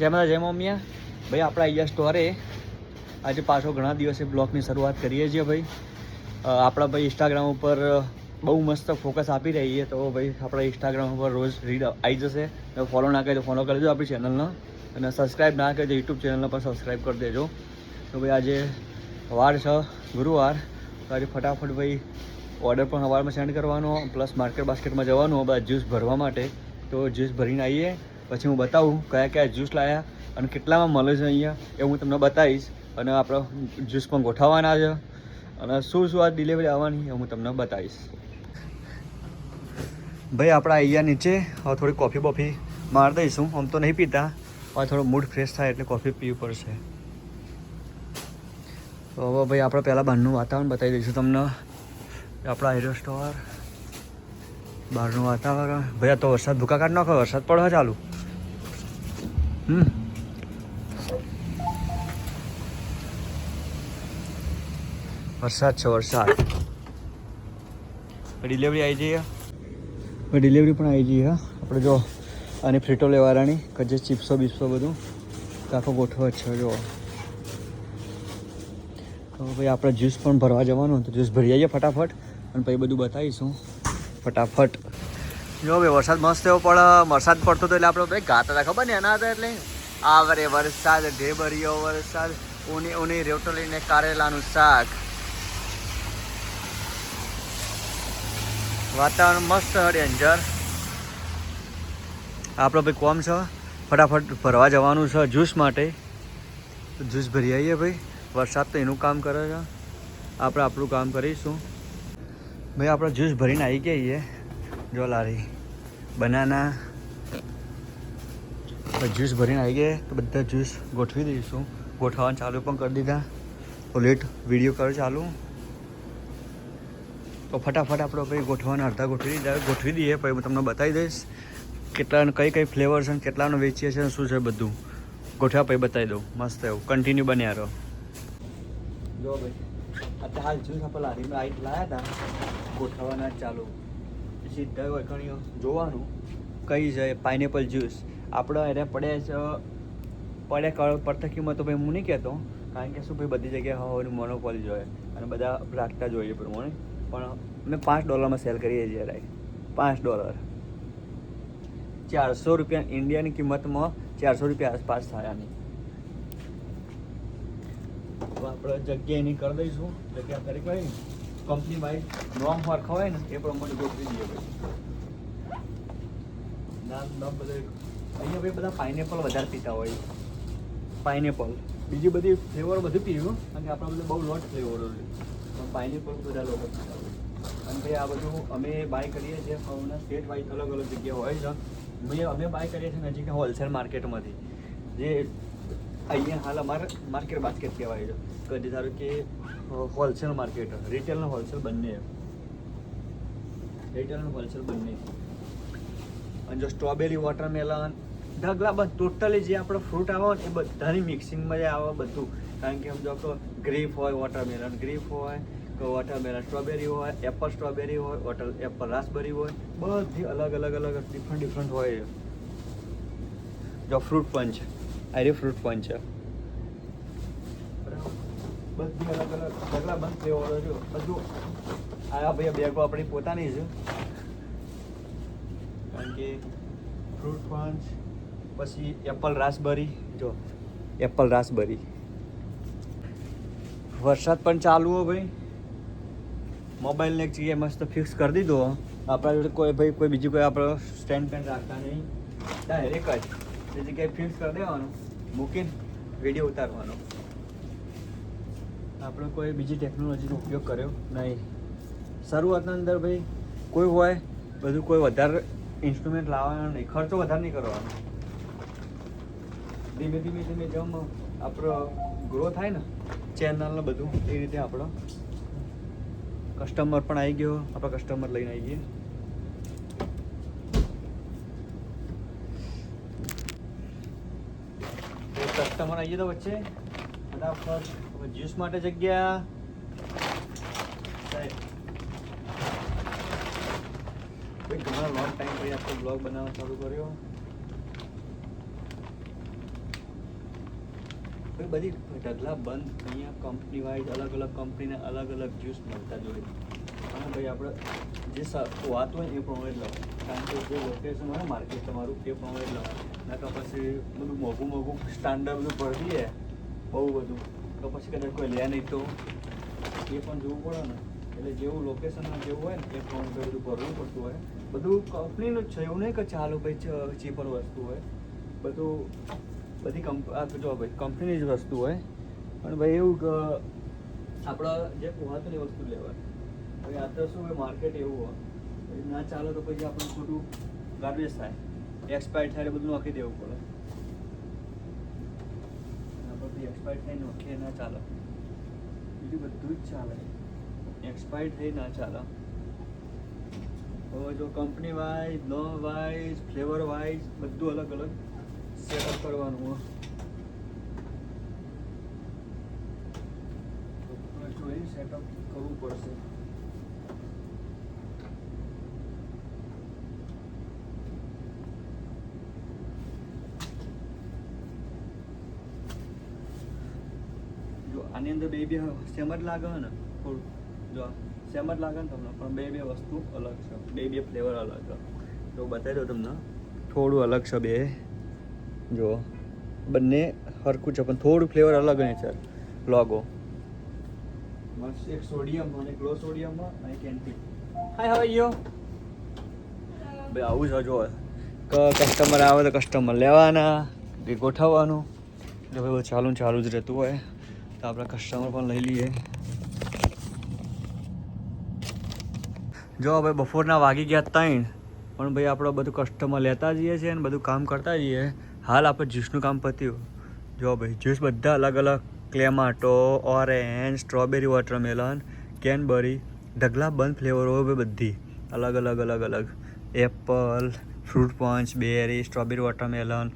માતા જય મમ્મિયા ભાઈ, આપણા અહીંયા સ્ટોરે આજે પાછો ઘણા દિવસે બ્લોગની શરૂઆત કરીએ છીએ ભાઈ. આપણા ભાઈ ઇન્સ્ટાગ્રામ ઉપર બહુ મસ્ત ફોકસ આપી રહીએ તો ભાઈ, આપણા ઇન્સ્ટાગ્રામ ઉપર રોજ રીડ આવી જશે. ફોલો ના કરી તો ફોલો કરી દેજો આપણી ચેનલને અને સબસ્ક્રાઈબ ના કરી યુટ્યુબ ચેનલને પણ સબસ્ક્રાઈબ કરી દેજો. તો ભાઈ, આજે વાર છે, ગુરુવાર. તો આજે ફટાફટ ભાઈ ઓર્ડર પણ સવારમાં સેન્ડ કરવાનો પ્લસ માર્કેટ બાસ્કેટમાં જવાનું બધા જ્યુસ ભરવા માટે. તો જ્યુસ ભરીને આવીએ. પછી હું બતાવું કયા કયા જ્યુસ લાવ્યા અને કેટલામાં મળે છે અહીંયા, એ હું તમને બતાવીશ. અને આપણો જ્યુસ પણ ગોઠવવાના છે. અને શું શું આ ડિલિવરી આવવાની, એ હું તમને બતાવીશ. ભાઈ, આપણા અહીંયા નીચે, હવે થોડી કોફી બોફી માર દઈશું. આમ તો નહીં પીતા હવે થોડો મૂડ ફ્રેશ થાય એટલે કોફી પીવી પડશે. તો હવે ભાઈ, આપણે પહેલાં બહારનું વાતાવરણ બતાવી દઈશું તમને. આપણા હીરો સ્ટોર બહારનું વાતાવરણ. ભાઈ, આ તો વરસાદ ભૂકા કાઢ નાખો વરસાદ પડવા ચાલુ. વરસાદ છે વરસાદ. ડિલિવરી આવી જઈએ. ડિલિવરી પણ આવી જઈએ હા. આપણે જો આની ફ્રીટો લેવારાની કજે ચિપ્સો બિપ્સો બધું. કાકો ગોઠવો છે જો. તો ભાઈ આપણે જ્યુસ પણ ભરવા જવાનું તો જ્યુસ ભરી આવીએ ફટાફટ. અને પછી બધું બતાવીશું. ફટાફટ. જો ભાઈ વરસાદ મસ્ત એવો પણ વરસાદ પડતો હતો એટલે આપણે ભાઈ ગાતા હતા, ખબર ને એના હતા એટલે? આવરે વરસાદ, ઢેબરિયો વરસાદ, ઉની ઉની રેવટો લઈને કારેલાનું શાક. વાતાવરણ મસ્ત ડેન્જર આપણો ભાઈ કોમ છે, ફટાફટ ભરવા જવાનું છે જ્યુસ માટે. જ્યુસ ભરી આવીએ ભાઈ, વરસાદ તો એનું કામ કરે છે. આપણે આપણું કામ કરીશું. ભાઈ, આપણે જ્યુસ ભરીને આવી ગયા જો લારી બનાના જ્યુસ ભરીને આવી ગયા તો બધા જ્યુસ ગોઠવી દઈશું. ગોઠવવાનું ચાલુ પણ કરી દીધા. તો લેટ વીડિયો કરો ચાલુ. તો ફટાફટ આપણે ભાઈ ગોઠવાના અડધા ગોઠવી દીધા. ગોઠવી દઈએ, પછી હું તમને બતાવી દઈશ કેટલા કઈ કઈ ફ્લેવર છે કેટલાનો વેચીએ અને શું છે બધું. ગોઠવ્યા પછી બતાવી દઉં. મસ્ત એવું. કન્ટિન્યુ બન્યા રહો. જો ભાઈ અત્યારે હાલ જ્યુસ આપણે લારીમાં આઈ લાયા હતા. ગોઠવવાના જ હોય ઘણી જોવાનું. કઈ છે પાઇનેપલ જ્યુસ આપણે એને પડે છે પડે કળ, પડતા કિંમત તો ભાઈ હું નહીં કહેતો. કારણ કે શું ભાઈ બધી જગ્યાએ હવાની મોનોપોલી જોઈએ અને બધા રાખતા જોઈએ પ્રમાણે. પણ અમે પાંચ ડોલરમાં સેલ કરીએ છીએ રાઈ. પાંચ ડોલર ચારસો રૂપિયા ઇન્ડિયાની કિંમતમાં ચારસો રૂપિયા આસપાસ થાય આની. આપણે જગ્યા એની કરી દઈશું. જગ્યા કરી કઈ કંપની વાઇઝ નોમ સરખા હોય ને એ પ્રમાણે ગોઠવી દઈએ ભાઈ બધે. અહીંયા ભાઈ બધા પાઇનેપલ વધારે પીતા હોય. પાઇનેપલ બીજી બધી ફ્લેવર બધું પીવું કે આપણા બધા બહુ લોટ ફ્લેવરો પણ પાઇનેપલ બધા લોકો પીતા હોય. અને ભાઈ આ બધું અમે બાય કરીએ છીએ હમણાં સ્ટેટ વાઇઝ અલગ અલગ જગ્યા હોય છે. અમે બાય કરીએ છીએ નજીક હોલસેલ માર્કેટમાંથી જે અહીંયા હાલ અમારે માર્કેટ બાસ્કેટ કહેવાય છે. કદી ધારો કે હોલસેલ માર્કેટ રિટેલ અને હોલસેલ બંને રિટેલ અને હોલસેલ બંને અને જો સ્ટ્રોબેરી વોટરમેલન ઢગલા બસ ટોટલી જે આપણો ફ્રૂટ આવે ને, એ બધાની મિક્સિંગમાં જે આવે બધું. કારણ કે સમજો કે ગ્રીફ હોય વોટરમેલન ગ્રીફ હોય વોટરમેલન સ્ટ્રોબેરી હોય એપલ સ્ટ્રોબેરી હોય વોટર એપલ રાસબેરી હોય, બધી અલગ અલગ અલગ ડિફરન્ટ ડિફરન્ટ હોય છે. જો ફ્રૂટ પણ આ રે ફ્રૂટ પંચ છે. બધી અલગ અલગ ઢગલા બંધ ફ્લેવરો જો બધું આ ભાઈ બેગો આપણી પોતાની છે. કારણ કે ફ્રૂટ પંચ પછી એપલ રાસબરી જો એપલ રાસબરી વરસાદ પણ ચાલુ હો ભાઈ. મોબાઈલને એક જગ્યાએ મસ્ત ફિક્સ કરી દીધો. આપણા જોડે કોઈ ભાઈ, કોઈ બીજું કોઈ આપણો સ્ટેન્ડ પેન રાખતા નહીં. ડાયરેક્ટ જ. તે જગ્યાએ ફિક્સ કરી દેવાનું. મૂકીને વીડિયો ઉતારવાનો. આપણે કોઈ બીજી ટેકનોલોજીનો ઉપયોગ કર્યો? નહીં. શરૂઆતના અંદર ભાઈ, કોઈ હોય, બધું કોઈ વધારે ઇન્સ્ટ્રુમેન્ટ લાવવાનો નહીં. ખર્ચો વધારે નહીં કરવાનો. ધીમે ધીમે ધીમે જેમ આપણો ગ્રો થાય ને ચેનલને બધું, એ રીતે આપણો કસ્ટમર પણ આવી ગયો, આપણા કસ્ટમર લઈને આવી ગયા કસ્ટમર આવી ગયો તો વચ્ચે. ફટાફટ. જ્યુસ માટે જગ્યા. ભાઈ લોંગ ટાઈમ પછી બ્લોગ બનાવવા ચાલુ કર્યો. ભાઈ, બધી ઢગલા બંધ. અહીંયા કંપની વાઇઝ અલગ અલગ કંપનીના અલગ અલગ જ્યુસ મળતા જ હોય અને ભાઈ આપણે જે વાત હોય એ પ્રમાણે જ લાવો. કારણ કે જે લોકેશન હોય માર્કેટ તમારું, એ પ્રમાણે જ ના નકર પછી બધું મોઘું મોઘું સ્ટાન્ડર્ડ બધું ભરતી બહુ બધું. તો પછી કદાચ કોઈ લે નહીં તો. એ પણ જોવું પડે ને. એટલે જેવું લોકેશન જેવું હોય ને, એ પ્રમાણે બધું ભરવું પડતું હોય. બધું કંપનીનું જ છે, એવું નહીં કે ચાલો ભાઈ ચીપર વસ્તુ હોય. બધું બધી કંપ જો ભાઈ કંપનીની જ વસ્તુ હોય. પણ ભાઈ એવું કે, આપણે જે પોહાતું એ વસ્તુ લેવાય. હવે આ તો શું હોય માર્કેટ એવું હોય પછી ના ચાલે તો પછી આપણે ખોટું ગાર્બેજ થાય એક્સપાયર થાય એટલે બધું નાખી દેવું પડે અને પછી એક્સપાયર થાય નાખીએ ના ચાલે બીજું બધું જ ચાલે એક્સપાયર થઈ ના ચાલે હવે જો કંપની વાઇઝ નો વાઇઝ ફ્લેવર વાઇઝ બધું અલગ અલગ સેટઅપ કરવાનું હોય તો જોઈ સેટઅપ કરવું પડશે જો આની અંદર બે બે સેમ જ લાગે ને? થોડું, જો, સેમ જ લાગે ને તમને, પણ બે બે વસ્તુ અલગ છે. બે બે ફ્લેવર અલગ છે. તો બતાવી દો તમને. થોડું અલગ છે બે. જો, બંને હરખું છે, પણ થોડું ફ્લેવર અલગ નહીં છે. લોગો. મસ્ત એક સોડિયમ અને ગ્લો સોડિયમમાં અને કેન્ટીન હાય હવે યો ભાઈ આવું છે, જો. કસ્ટમર આવે તો કસ્ટમર લેવાના ગોઠવવાનું. એટલે ચાલુ ચાલુ જ રહેતું હોય. તો આપણે કસ્ટમર પણ લઈ લઈએ જો ભાઈ બપોરના વાગી ગયા ત્રણ પણ ભાઈ આપણે બધું કસ્ટમર લેતા જઈએ છીએ અને બધું કામ કરતા જઈએ હાલ આપણે જ્યુસનું કામ પત્યું જો ભાઈ જ્યુસ બધા અલગ અલગ Clamato orange strawberry watermelon cranberry ઢગલા બંધ ફ્લેવરો બધી અલગ અલગ અલગ અલગ apple fruit punch berry strawberry watermelon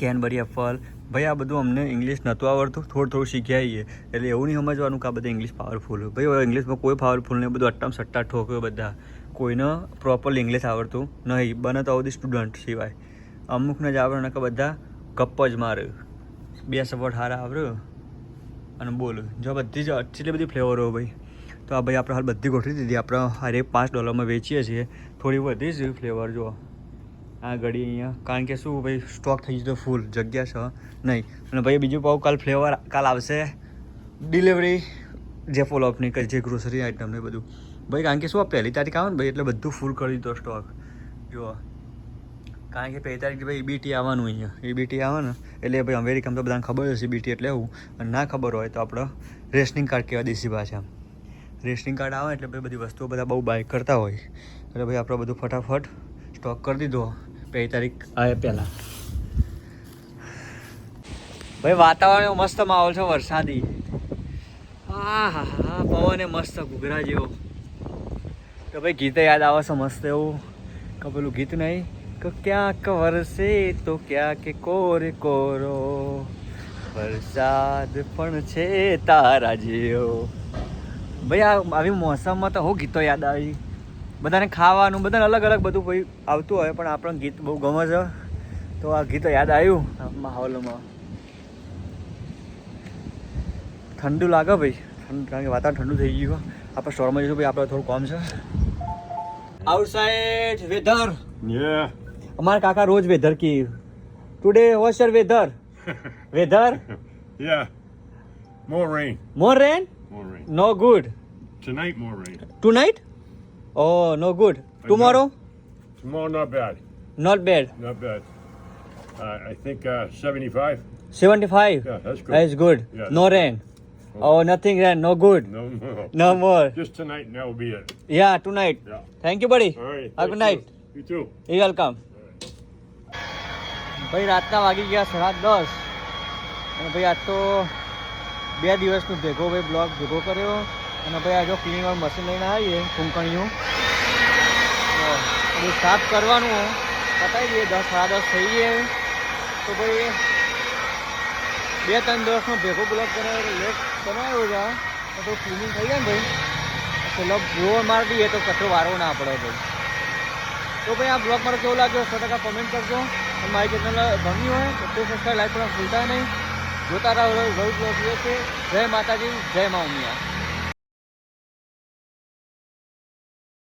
cranberry ફલ. ભાઈ, આ બધું અમને ઇંગ્લિશ નહોતું આવડતું. થોડું થોડું શીખ્યા આવીએ એટલે એવું નહીં સમજવાનું કે આ બધા ઇંગ્લિશ પાવરફુલ હોય. ભાઈ ઇંગ્લિશમાં કોઈ પાવરફુલ નહીં. બધું અટ્ટામ સટ્ટા ઠોક્યો બધા. કોઈને પ્રોપરલી ઇંગ્લિશ આવડતું નહીં. બને તો બધી સ્ટુડન્ટ સિવાય. અમુકને જ આવડે કે બધા ગપ્પ જ મારે. બે સપોર્ટ હારા આવડ્યો અને બોલ. જો બધી જ એટલી બધી ફ્લેવરો ભાઈ. તો આ ભાઈ આપણે હાલ બધી ગોઠવી દીધી. આપણે હારે પાંચ ડોલરમાં વેચીએ છીએ. થોડી વધી જ ફ્લેવર જો આ ઘડી અહીંયા. કારણ કે શું, ભાઈ સ્ટોક થઈ જતો ફૂલ જગ્યા છે, નહીં. અને ભાઈ, બીજું પાઉં કાલ ફ્લેવર, કાલ આવશે ડિલિવરી જે ફોલોઅપની કરી જે ગ્રોસરી આઇટમ ને બધું. ભાઈ, કારણ કે શું પહેલી તારીખ આવે ને ભાઈ, એટલે બધું ફૂલ કરી દીધો સ્ટોક જો કારણ કે પહેલી તારીખ ભાઈ ઈબીટી આવવાનું અહીંયા. ઈબીટી આવે ને, એટલે ભાઈ અમેરિકામાં તો બધાને ખબર હશે ઈબીટી એટલે એવું અને ના ખબર હોય તો આપણે રેશનિંગ કાર્ડ કહેવાય દેશી પાછા રેશનિંગ કાર્ડ આવે એટલે ભાઈ બધી વસ્તુઓ બધા બહુ બાય કરતા હોય. એટલે ભાઈ આપણે બધું ફટાફટ સ્ટોક કરી દીધો. પહેલી તારીખ. આવે પહેલાં. ભાઈ વાતાવરણ મસ્ત માહોલ છે વરસાદી. હા હા હા પવન મસ્ત ઘૂઘરા જેવો. તો ભાઈ ગીતે યાદ આવે છે મસ્ત એવું. કે પેલું ગીત નહીં કે ક્યાંક વરસે તો ક્યાંક કોરે કોરો. વરસાદ પણ છે તારા જેવો. ભાઈ આ આવી મોસમમાં તો હું ગીતો યાદ આવી. બધાને ખાવાનું બધાને અલગ અલગ બધું ભાઈ આવતું હોય પણ આપણને ગીત બહુ ગમે છે. તો આ ગીતો યાદ આવ્યું? માહોલમાં. ઠંડુ લાગે ભાઈ. ઠંડ કારણ કે વાતાવરણ ઠંડુ થઈ ગયું આપણે સ્ટોરમાં જઈશું ભાઈ આપણે થોડું કામ છે. Outside weather. અમારા કાકા રોજ weather key today what your weather weather yeah more rain more rain more rain no good tonight more rain too Night oh no good tomorrow Tomorrow, not bad. Not bad Not bad. Uh, I think uh, 75. Seventy five Yeah, that's good. That is good. Yeah. No rain. Oh, nothing rain. No good. No more. No more. Just tonight, and that'll be it. Yeah, tonight. Yeah. Thank you, buddy. All right. Have a good thank night. You. you too. You welcome. ભાઈ રાતના વાગી ગયા સાડા દસ અને ભાઈ આજ તો બે દિવસનું ભેગો ભાઈ બ્લોગ ભેગો કર્યો અને ભાઈ આ જો ક્લીનિંગ વાળું મશીન લઈને આવીએ કુંકણીયું તો બધું સાફ કરવાનું પતાવી દઈએ, દસ સાડા દસ થઈ ગયે તો ભાઈ બે ત્રણ દિવસનો ભેગો બ્લોક બનાવ્યો લેટ બનાવ્યો છે તો થોડું ક્લિનિંગ થઈ જાય ને ભાઈ. પેલો બ્લોર માર દઈએ તો કચરો વારવો ના પડે ભાઈ. તો ભાઈ આ બ્લોગ મારો કેવો લાગ્યો, સો ટકા કોમેન્ટ કરજો. અને મારી ચેનલ ગમી હોય, તો સબસ્ક્રાઈબ લાઈક પણ ભૂલતા નહીં. જોતા રહો બ્લોગ છે જય માતાજી, જય મા ઉમિયા.